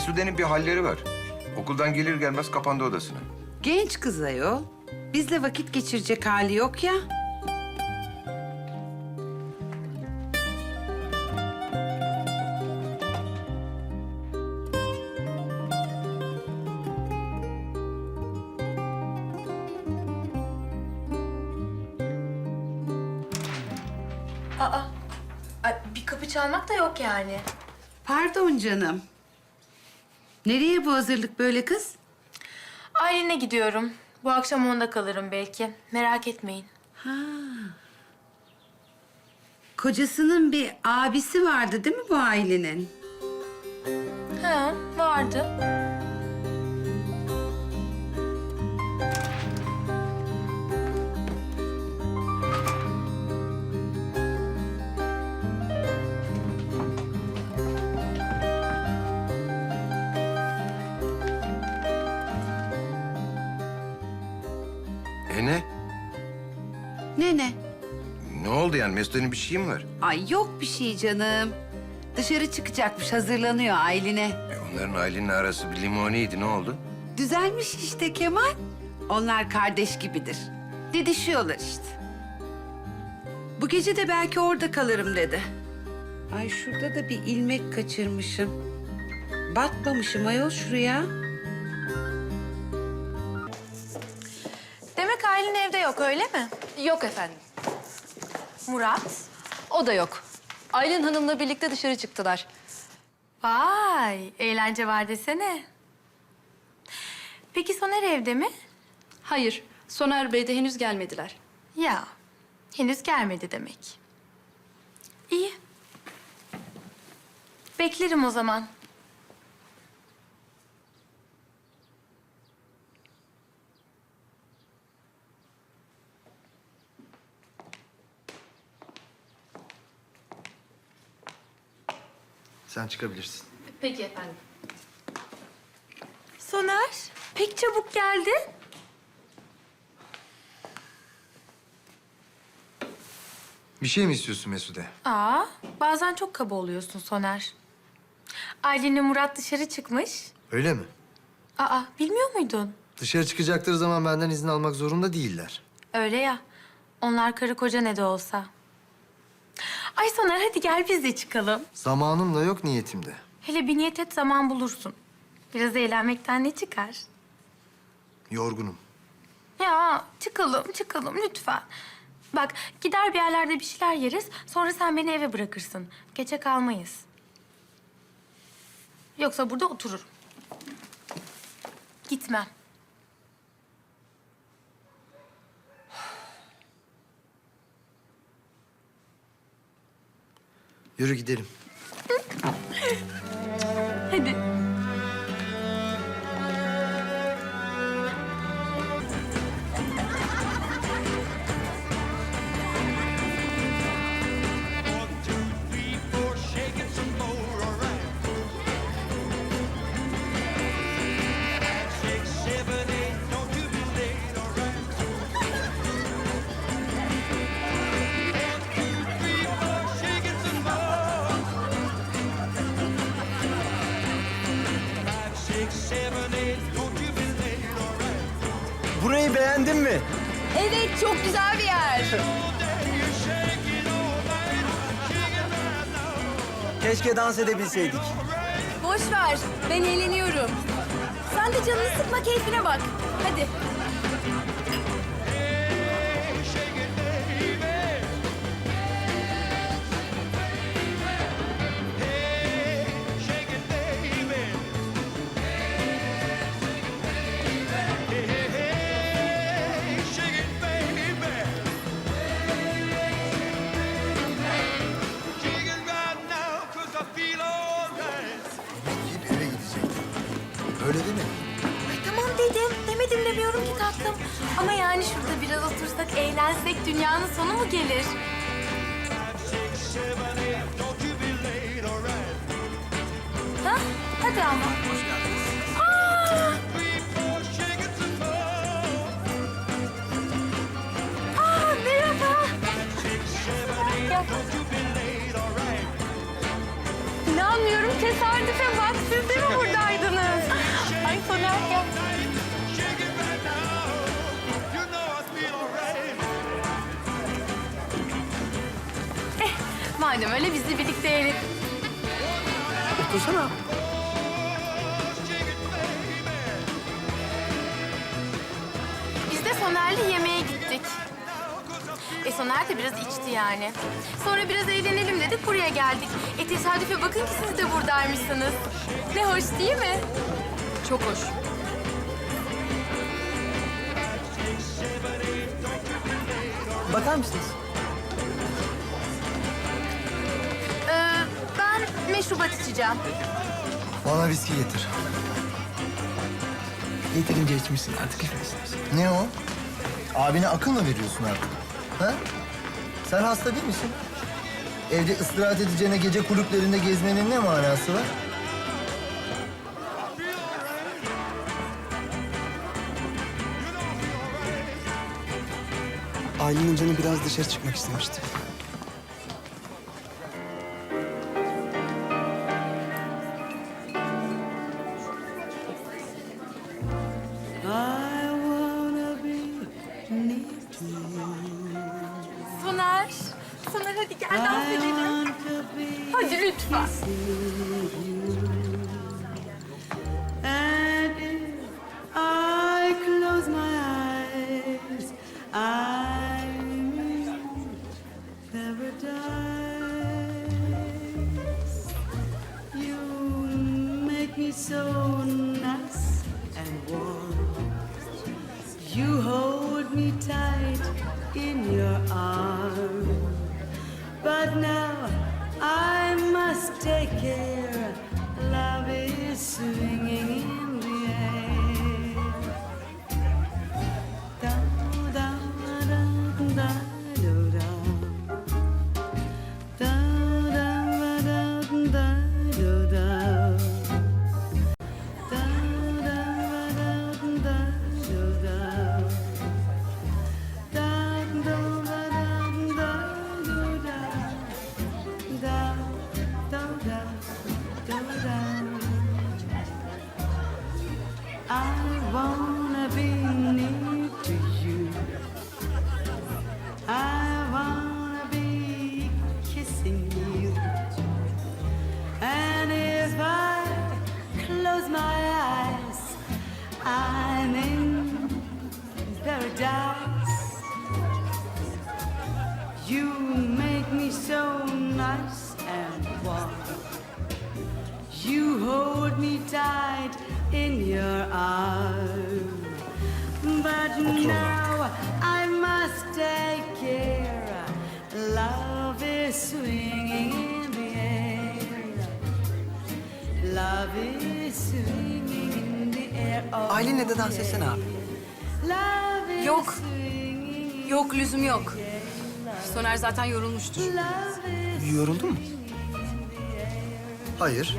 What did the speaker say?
Mesude'nin bir halleri var. Okuldan gelir gelmez kapandı odasına. Genç kız ayol. Bizle vakit geçirecek hali yok ya. Aa, ay, bir kapı çalmak da yok yani. Pardon canım. Nereye bu hazırlık böyle kız? Aylin'e gidiyorum. Bu akşam onda kalırım belki. Merak etmeyin. Kocasının bir abisi vardı değil mi bu ailenin? Ha, vardı. Ne ne? Oldu yani? Mesude'nin bir şeyi mi var? Ay yok bir şey canım. Dışarı çıkacakmış hazırlanıyor Aylin'e. E onların ailenin arası bir limoniydi. Ne oldu? Düzelmiş işte Kemal. Onlar kardeş gibidir. Didişiyorlar işte. Bu gece de belki orada kalırım dedi. Ay şurada da bir ilmek kaçırmışım. Batmamışım ayol şuraya. Yok öyle mi? Yok efendim. Murat? O da yok. Aylin Hanım'la birlikte dışarı çıktılar. Vay, eğlence var desene. Peki Soner evde mi? Hayır, Soner Bey de henüz gelmediler. Ya, henüz gelmedi demek. İyi. Beklerim o zaman. Sen çıkabilirsin. Peki efendim. Soner, pek çabuk geldin. Bir şey mi istiyorsun Mesude? Aa, bazen çok kaba oluyorsun Soner. Aylin'le Murat dışarı çıkmış. Öyle mi? Aa, bilmiyor muydun? Dışarı çıkacakları zaman benden izin almak zorunda değiller. Öyle ya. Onlar karı koca ne de olsa. Ay Soner hadi gel biz de çıkalım. Zamanım da yok niyetimde. Hele bir niyet et zaman bulursun. Biraz eğlenmekten ne çıkar? Yorgunum. Ya çıkalım çıkalım lütfen. Bak gider bir yerlerde bir şeyler yeriz. Sonra sen beni eve bırakırsın. Gece kalmayız. Yoksa burada otururum. Gitmem. Yürü gidelim. Burayı beğendin mi? Evet, çok güzel bir yer. Keşke dans edebilseydik. Boş ver, ben eğleniyorum. Sen de canını sıkma, keyfine bak. Hadi. Eğlensek dünyanın sonu mu gelir? Ha? Hadi ama. Aa! Madem öyle biz de birlikte yiyelim. Otursana. Biz de Soner'le yemeğe gittik. E Soner de biraz içti yani. Sonra biraz eğlenelim dedik buraya geldik. E tesadüfe bakın ki siz de buradaymışsınız. Ne hoş değil mi? Çok hoş. Bakar mısınız? Meşrubat içeceğim. Bana viski getir. Yeterince içmişsin artık içmesin. Ne o? Abine akıl mı veriyorsun artık? Ha? Sen hasta değil misin? Evde istirahat edeceğine gece kulüplerinde gezmenin ne manası var? Ailenin canı biraz dışarı çıkmak istemişti. You hold me tight in your arms. But now I must take care. Love is swinging You make me so nice and warm. You hold me tight in your arms. But now I must take care. Love is swinging in the air. Love is swinging in the air. Ailenle de dans etsene abi. Love Yok. Yok lüzum yok. Soner zaten yorulmuştur. Yoruldun mu? Hayır.